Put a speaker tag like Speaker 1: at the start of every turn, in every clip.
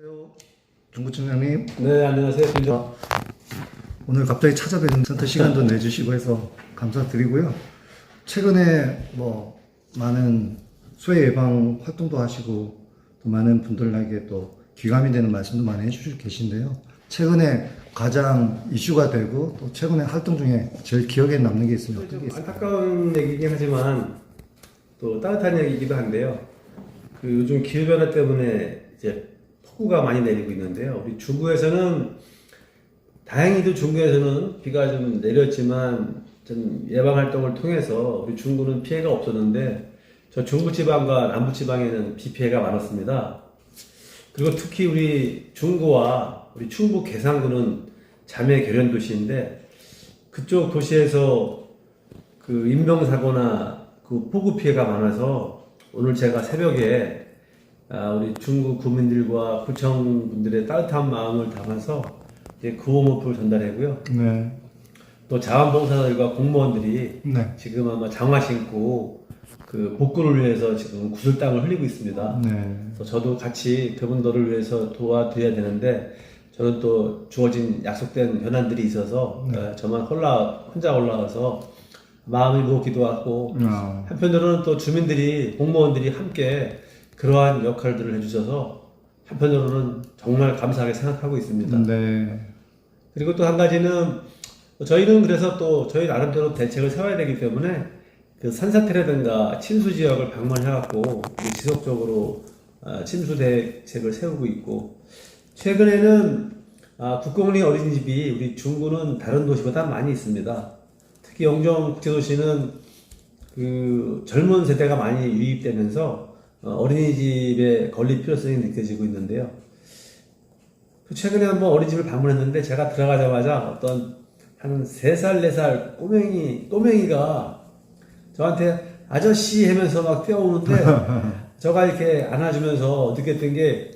Speaker 1: 안녕하세요. 중구 청장님
Speaker 2: 네, 안녕하세요. 김정.
Speaker 1: 오늘 갑자기 찾아뵙는 센터 시간도 내주시고 해서 감사드리고요. 최근에 뭐 많은 수해 예방 활동도 하시고 또 많은 분들에게 또 귀감이 되는 말씀도 많이 해주시고 계신데요. 최근에 가장 이슈가 되고 또 최근에 활동 중에 제일 기억에 남는 게 있으면 어떤
Speaker 2: 게좀
Speaker 1: 있을까요?
Speaker 2: 안타까운 얘기긴 하지만 또 따뜻한 얘기이기도 한데요. 그 요즘 기후 변화 때문에 이제 폭우가 많이 내리고 있는데요. 우리 중구에서는 다행히도 중구에서는 비가 좀 내렸지만 좀 예방 활동을 통해서 우리 중구는 피해가 없었는데 저 중부 지방과 남부 지방에는 비 피해가 많았습니다. 그리고 특히 우리 중구와 우리 충북 계산구는 자매 결연 도시인데 그쪽 도시에서 그 인명사고나 그 폭우 피해가 많아서 오늘 제가 새벽에 아, 우리 중국 구민들과 구청 분들의 따뜻한 마음을 담아서 이제 구호모프를 전달하고요.
Speaker 1: 네.
Speaker 2: 또 자원봉사자들과 공무원들이
Speaker 1: 네.
Speaker 2: 지금 아마 장화 신고 그 복구를 위해서 지금 구슬 땅을 흘리고 있습니다.
Speaker 1: 네.
Speaker 2: 그래서 저도 같이 그분들을 위해서 도와드려야 되는데 저는 또 주어진 약속된 현안들이 있어서 어, 저만 홀라 혼자 올라와서 마음이 무겁기도 하고
Speaker 1: 아,
Speaker 2: 한편으로는 또 주민들이 공무원들이 함께 그러한 역할들을 해주셔서 한편으로는 정말 감사하게 생각하고 있습니다.
Speaker 1: 네.
Speaker 2: 그리고 또 한 가지는 저희는 그래서 또 저희 나름대로 대책을 세워야 되기 때문에 그 산사태라든가 침수 지역을 방문해갖고 지속적으로 아, 침수 대책을 세우고 있고 최근에는 아, 국공립 어린이집이 우리 중구는 다른 도시보다 많이 있습니다. 특히 영종 국제도시는 그 젊은 세대가 많이 유입되면서 어, 어린이집에 건립 필요성이 느껴지고 있는데요. 그 최근에 한번 어린이집을 방문했는데 제가 들어가자마자 어떤 한 3살, 4살 꼬맹이, 꼬맹이가 저한테 아저씨 하면서 막 뛰어오는데 저가 이렇게 안아주면서 느꼈던 게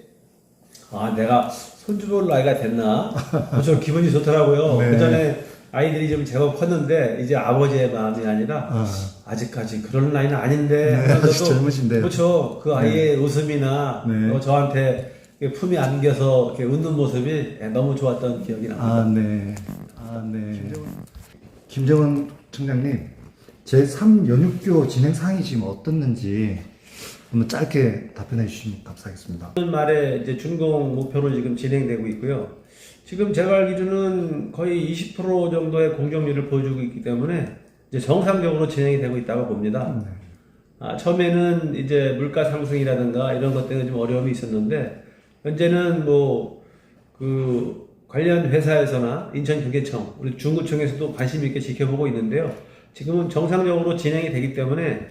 Speaker 2: 아, 내가 손주 볼 나이가 됐나? 어, 저 기분이 좋더라고요.
Speaker 1: 네.
Speaker 2: 그 전에 아이들이 좀 제법 컸는데 이제 아버지의 마음이 아니라
Speaker 1: 아,
Speaker 2: 아직까지 그런 나이는 아닌데
Speaker 1: 네, 아직 젊으신데요.
Speaker 2: 그렇죠. 그 아이의 웃음이나
Speaker 1: 네.
Speaker 2: 어, 저한테 품에 안겨서 이렇게 웃는 모습이 너무 좋았던 기억이 납니다.
Speaker 1: 아, 네. 아, 네. 김정은 청장님, 제 3 연육교 진행 사항이 지금 어떻는지 한번 짧게 답변해 주시면 감사하겠습니다.
Speaker 2: 오늘 말에 이제 준공 목표로 지금 진행되고 있고요. 지금 제가 알기로는 거의 20% 정도의 공정률을 보여주고 있기 때문에 이제 정상적으로 진행이 되고 있다고 봅니다. 아, 처음에는 이제 물가 상승이라든가 이런 것 때문에 좀 어려움이 있었는데 현재는 뭐 그 관련 회사에서나 인천경제청, 우리 중구청에서도 관심 있게 지켜보고 있는데요. 지금은 정상적으로 진행이 되기 때문에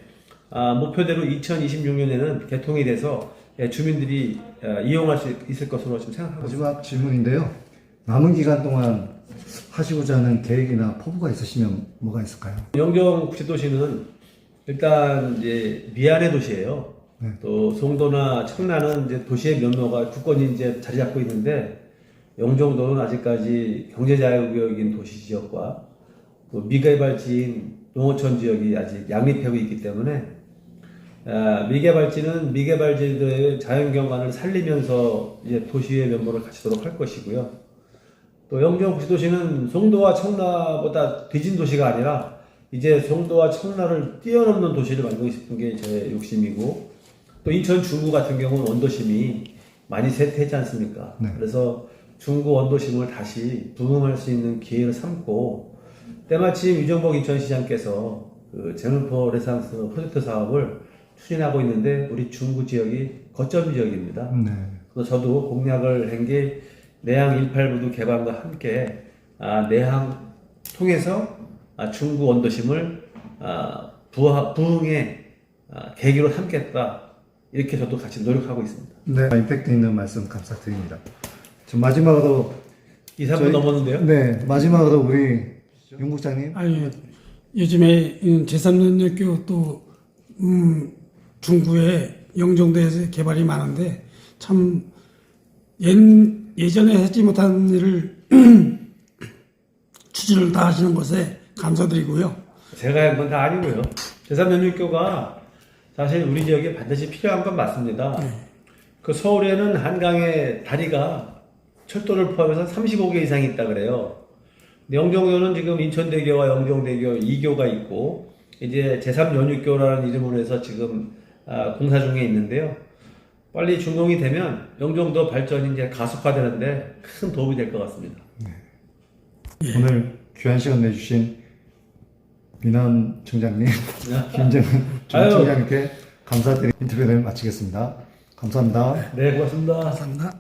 Speaker 2: 아, 목표대로 2026년에는 개통이 돼서 예, 주민들이 아, 이용할 수 있을 것으로 지금 생각하고 있습니다.
Speaker 1: 마지막 질문인데요. 남은 기간 동안 하시고자 하는 계획이나 포부가 있으시면 뭐가 있을까요?
Speaker 2: 영종 국제도시는 일단 이제 미안의 도시예요.
Speaker 1: 네.
Speaker 2: 또 송도나 청라는 이제 도시의 면모가 국권이 이제 자리 잡고 있는데 영종도는 아직까지 경제자유구역인 도시 지역과 또 미개발지인 농어촌 지역이 아직 양립하고 있기 때문에 아, 미개발지는 미개발지들의 자연경관을 살리면서 이제 도시의 면모를 갖추도록 할 것이고요. 또 영종 구시도시는 송도와 청라보다 뒤진 도시가 아니라 이제 송도와 청라를 뛰어넘는 도시를 만들고 싶은 게 제 욕심이고 또 인천 중구 같은 경우는 원도심이 많이 쇠퇴했지 않습니까?
Speaker 1: 네.
Speaker 2: 그래서 중구 원도심을 다시 부흥할 수 있는 기회를 삼고 때마침 유정복 인천시장께서 그 제물포 레상스 프로젝트 사업을 추진하고 있는데 우리 중구 지역이 거점 지역입니다.
Speaker 1: 네.
Speaker 2: 그래서 저도 공약을 한게 내항 18부두 개방과 함께 아, 내항 통해서 아, 중구 원도심을 아, 부하, 부흥의 아, 계기로 삼겠다 이렇게 저도 같이 노력하고 있습니다.
Speaker 1: 네. 임팩트 있는 말씀 감사드립니다. 저 마지막으로
Speaker 2: 2, 3분
Speaker 1: 저희-
Speaker 2: 넘었는데요.
Speaker 1: 네, 마지막으로 우리 윤 국장님.
Speaker 3: 아니 요즘에 제3연역교 또 음, 중구에 영종도에서 개발이 많은데 참 옛, 예전에 하지 못한 일을 추진을 다 하시는 것에 감사드리고요.
Speaker 2: 제가 한 건 다 아니고요. 제3연육교가 사실 우리 지역에 반드시 필요한 건 맞습니다. 그 서울에는 한강에 다리가 철도를 포함해서 35개 이상이 있다 그래요. 근데 영종도는 지금 인천대교와 영종대교 2교가 있고 이제 제3연육교라는 이름으로 해서 지금 아, 공사 중에 있는데요. 빨리 준공이 되면 영종도 발전이 이제 가속화되는데 큰 도움이 될 것 같습니다.
Speaker 1: 오늘 귀한 시간 내주신 민원 청장님. 전 청장님께 감사드리는 인터뷰를 마치겠습니다. 감사합니다.
Speaker 2: 네, 고맙습니다.
Speaker 3: 감사합니다.